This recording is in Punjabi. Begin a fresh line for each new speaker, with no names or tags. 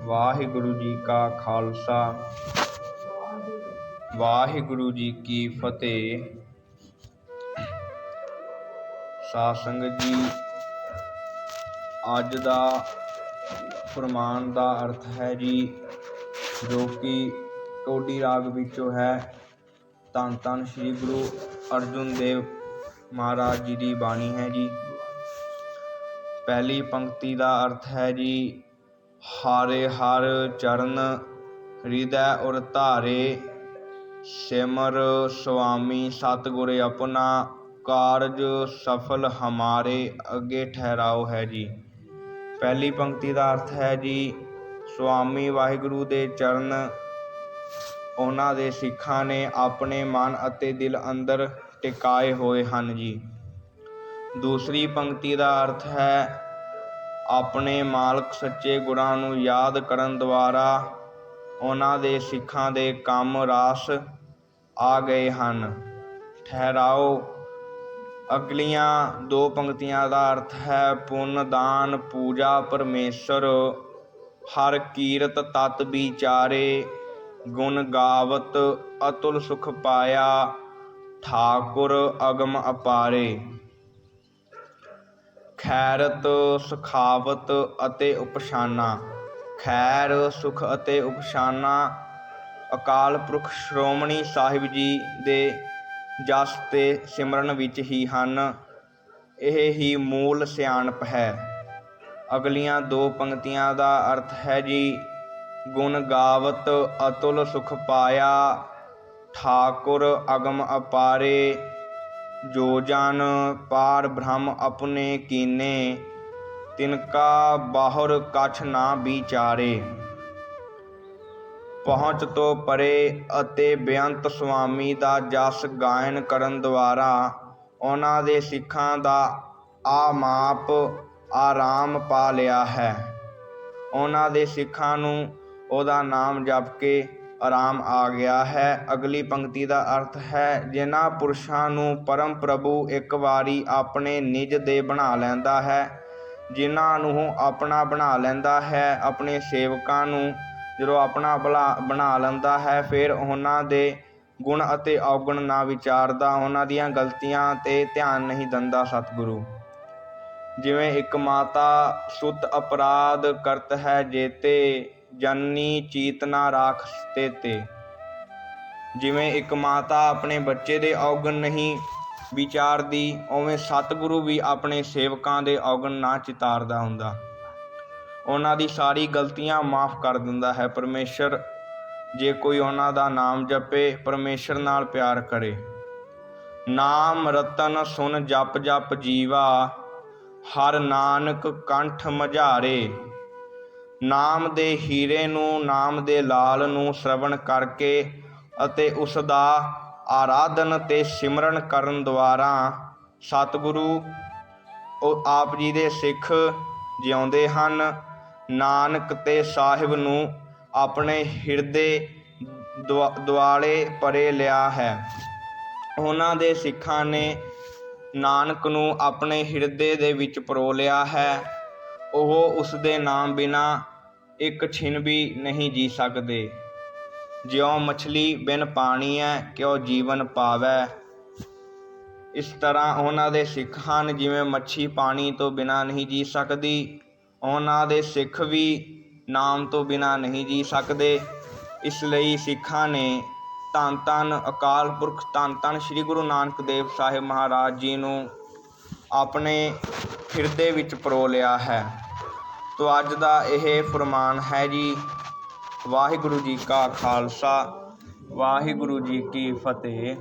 ਵਾਹਿਗੁਰੂ ਜੀ ਕਾ ਖਾਲਸਾ। ਵਾਹਿਗੁਰੂ ਜੀ ਕੀ ਫਤਿਹ। ਸਾਧ ਸੰਗਤ ਜੀ, ਅੱਜ ਦਾ ਫਰਮਾਨ ਦਾ ਅਰਥ ਹੈ ਜੀ, ਜੋ ਕਿ ਟੋਡੀ ਰਾਗ ਵਿੱਚੋਂ ਹੈ। ਧੰਨ ਧੰਨ ਸ੍ਰੀ ਗੁਰੂ ਅਰਜੁਨ ਦੇਵ ਮਹਾਰਾਜ ਜੀ ਦੀ ਬਾਣੀ ਹੈ ਜੀ। ਪਹਿਲੀ ਪੰਕਤੀ ਦਾ ਅਰਥ ਹੈ ਜੀ ਹਾਰੇ ਹਰ ਚਰਨ ਹਿਰਦੈ ਔਰ ਧਾਰੇ, ਸਿਮਰ ਸੁਆਮੀ ਸਤਿਗੁਰ ਆਪਣਾ ਕਾਰਜ ਸਫਲ ਹਮਾਰੇ ਅੱਗੇ ਠਹਿਰਾਓ ਹੈ ਜੀ। ਪਹਿਲੀ ਪੰਕਤੀ ਦਾ ਅਰਥ ਹੈ ਜੀ, ਸੁਆਮੀ ਵਾਹਿਗੁਰੂ ਦੇ ਚਰਨ ਉਹਨਾਂ ਦੇ ਸਿੱਖਾਂ ਨੇ ਆਪਣੇ ਮਨ ਅਤੇ ਦਿਲ ਅੰਦਰ ਟਿਕਾਏ ਹੋਏ ਹਨ ਜੀ। ਦੂਸਰੀ ਪੰਕਤੀ ਦਾ ਅਰਥ ਹੈ ਆਪਣੇ ਮਾਲਕ ਸੱਚੇ ਗੁਰਾਂ ਨੂੰ ਯਾਦ ਕਰਨ ਦੁਆਰਾ ਉਹਨਾਂ ਦੇ ਸਿੱਖਾਂ ਦੇ ਕੰਮ ਰਾਸ ਆ ਗਏ ਹਨ। ਠਹਿਰਾਓ। ਅਗਲੀਆਂ ਦੋ ਪੰਕਤੀਆਂ ਦਾ ਅਰਥ ਹੈ ਪੁੰਨ, ਦਾਨ, ਪੂਜਾ, ਪਰਮੇਸ਼ਰ। ਹਰ ਕੀਰਤ ਤਤ ਵਿਚਾਰੇ, ਗੁਣ ਗਾਵਤ, ਅਤੁਲ ਸੁਖ ਪਾਇਆ, ਠਾਕੁਰ ਅਗਮ ਅਪਾਰੇ। ਖੈਰਤ, ਸੁਖਾਵਤ ਅਤੇ ਉਪਸ਼ਾਨਾ। ਖੈਰ, ਸੁਖ ਅਤੇ ਉਪਸ਼ਾਨਾ, ਅਕਾਲ ਪੁਰਖ ਸ਼੍ਰੋਮਣੀ ਸਾਹਿਬ ਜੀ ਦੇ ਜਸ ਤੇ ਸਿਮਰਨ ਵਿੱਚ ਹੀ ਹਨ। ਇਹ ਹੀ ਮੂਲ ਸਿਆਣਪ ਹੈ। ਅਗਲੀਆਂ ਦੋ ਪੰਕਤੀਆਂ ਦਾ ਅਰਥ ਹੈ ਜੀ, ਗੁਣ ਗਾਵਤ, ਅਤੁਲ ਸੁਖ ਪਾਇਆ, ਠਾਕੁਰ ਅਗਮ ਅਪਾਰੇ ਜੋ ਜਨ ਪਾਰ ਬ੍ਰਹਮ ਆਪਣੇ ਕੀਨੇ, ਤਿਨਕਾ ਬਾਹਰ ਕਛ ਨਾ ਵਿਚਾਰੇ। ਪਹੁੰਚ ਤੋਂ ਪਰੇ ਅਤੇ ਬੇਅੰਤ ਸੁਆਮੀ ਦਾ ਜਸ ਗਾਇਨ ਕਰਨ ਦੁਆਰਾ ਉਹਨਾਂ ਦੇ ਸਿੱਖਾਂ ਦਾ ਆ ਮਾਪ ਆਰਾਮ ਪਾ ਲਿਆ ਹੈ। ਉਹਨਾਂ ਦੇ ਸਿੱਖਾਂ ਨੂੰ ਉਹਦਾ ਨਾਮ ਜਪ ਕੇ ਆਰਾਮ ਆ ਗਿਆ ਹੈ। ਅਗਲੀ ਪੰਕਤੀ ਦਾ ਅਰਥ ਹੈ, ਜਿਨ੍ਹਾਂ ਪੁਰਸ਼ਾਂ ਨੂੰ ਪਰਮ ਪ੍ਰਭੂ ਇੱਕ ਵਾਰੀ ਆਪਣੇ ਨਿਜ ਦੇ ਬਣਾ ਲੈਂਦਾ ਹੈ, ਜਿਨ੍ਹਾਂ ਨੂੰ ਆਪਣਾ ਬਣਾ ਲੈਂਦਾ ਹੈ, ਆਪਣੇ ਸੇਵਕਾਂ ਨੂੰ ਜਦੋਂ ਆਪਣਾ ਬਲਾ, ਬਣਾ ਲੈਂਦਾ ਹੈ, ਫਿਰ ਉਹਨਾਂ ਦੇ ਗੁਣ ਅਤੇ ਔਗਣ ਨਾ ਵਿਚਾਰਦਾ, ਉਹਨਾਂ ਦੀਆਂ ਗਲਤੀਆਂ ਤੇ ਧਿਆਨ ਨਹੀਂ ਦਿੰਦਾ ਸਤਿਗੁਰੂ। ਜਿਵੇਂ ਇੱਕ ਮਾਤਾ ਸੁੱਤ ਅਪਰਾਧ ਕਰਤ ਹੈ, ਜੇਤੇ ਜਨਨੀ ਚੀਤਨਾ ਰਾਖ ਤੇ। ਜਿਵੇਂ ਇੱਕ ਮਾਤਾ ਆਪਣੇ ਬੱਚੇ ਦੇ ਔਗਣ ਨਹੀਂ ਵਿਚਾਰਦੀ, ਉਵੇਂ ਸਤਿਗੁਰੂ ਵੀ ਆਪਣੇ ਸੇਵਕਾਂ ਦੇ ਔਗਣ ਨਾ ਚਿਤਾਰਦਾ ਹੁੰਦਾ। ਉਹਨਾਂ ਦੀ ਸਾਰੀ ਗਲਤੀਆਂ ਮਾਫ ਕਰ ਦਿੰਦਾ ਹੈ। ਪਰਮੇਸ਼ਰ ਜੇ ਕੋਈ ਉਹਨਾਂ ਦਾ ਨਾਮ ਜਪੇ, ਪਰਮੇਸ਼ਰ ਨਾਲ ਪਿਆਰ ਕਰੇ। ਨਾਮ ਰਤਨ ਸੁਨ ਜਪ ਜਪ ਜੀਵਾ, ਹਰ ਨਾਨਕ ਕੰਠ ਮਝਾਰੇ। ਨਾਮ ਦੇ ਹੀਰੇ ਨੂੰ, ਨਾਮ ਦੇ ਲਾਲ ਨੂੰ ਸ਼ਰਵਣ ਕਰਕੇ ਅਤੇ ਉਸ ਦਾ ਆਰਾਧਨ ਤੇ ਸਿਮਰਨ ਕਰਨ ਦੁਆਰਾ ਸਤਿਗੁਰੂ ਉਹ ਆਪ ਜੀ ਦੇ ਸਿੱਖ ਜਿਉਂਦੇ ਹਨ। ਨਾਨਕ ਤੇ ਸਾਹਿਬ ਨੂੰ ਆਪਣੇ ਹਿਰਦੇ ਦੁਆ- ਦੁਆਲੇ ਪਰੇ ਲਿਆ ਹੈ। ਉਹਨਾਂ ਦੇ ਸਿੱਖਾਂ ਨੇ ਨਾਨਕ ਨੂੰ ਆਪਣੇ ਹਿਰਦੇ ਦੇ ਵਿੱਚ ਪਰੋ ਲਿਆ ਹੈ। ਉਹ ਉਸ ਦੇ ਨਾਮ ਬਿਨਾ ਇੱਕ ਛਿਨ ਵੀ ਨਹੀਂ ਜੀ ਸਕਦੇ। ਜਿਉਂ ਮਛਲੀ ਬਿਨ ਪਾਣੀ ਹੈ ਕਿਉ ਜੀਵਨ ਪਾਵੈ? ਇਸ ਤਰ੍ਹਾਂ ਉਹਨਾਂ ਦੇ ਸਿੱਖ ਹਨ, ਜਿਵੇਂ ਮੱਛੀ ਪਾਣੀ ਤੋਂ ਬਿਨਾ ਨਹੀਂ ਜੀ ਸਕਦੀ। ਉਹਨਾਂ ਦੇ ਸਿੱਖ ਵੀ ਨਾਮ ਤੋਂ ਬਿਨਾ ਨਹੀਂ ਜੀ ਸਕਦੇ। ਇਸ ਲਈ ਸਿੱਖਾਂ ਨੇ ਧੰਨ ਧੰਨ ਅਕਾਲ ਪੁਰਖ, ਧੰਨ ਧੰਨ ਸ੍ਰੀ ਗੁਰੂ ਨਾਨਕ ਦੇਵ ਸਾਹਿਬ ਮਹਾਰਾਜ ਜੀ ਨੂੰ ਆਪਣੇ ਹਿਰਦੇ ਵਿੱਚ ਪਰੋ ਲਿਆ ਹੈ। ਤੋ ਅੱਜ ਦਾ ਇਹ ਫਰਮਾਨ ਹੈ ਜੀ, ਵਾਹਿਗੁਰੂ ਜੀ ਕਾ ਖਾਲਸਾ, ਵਾਹਿਗੁਰੂ ਜੀ ਕੀ ਫਤਿਹ।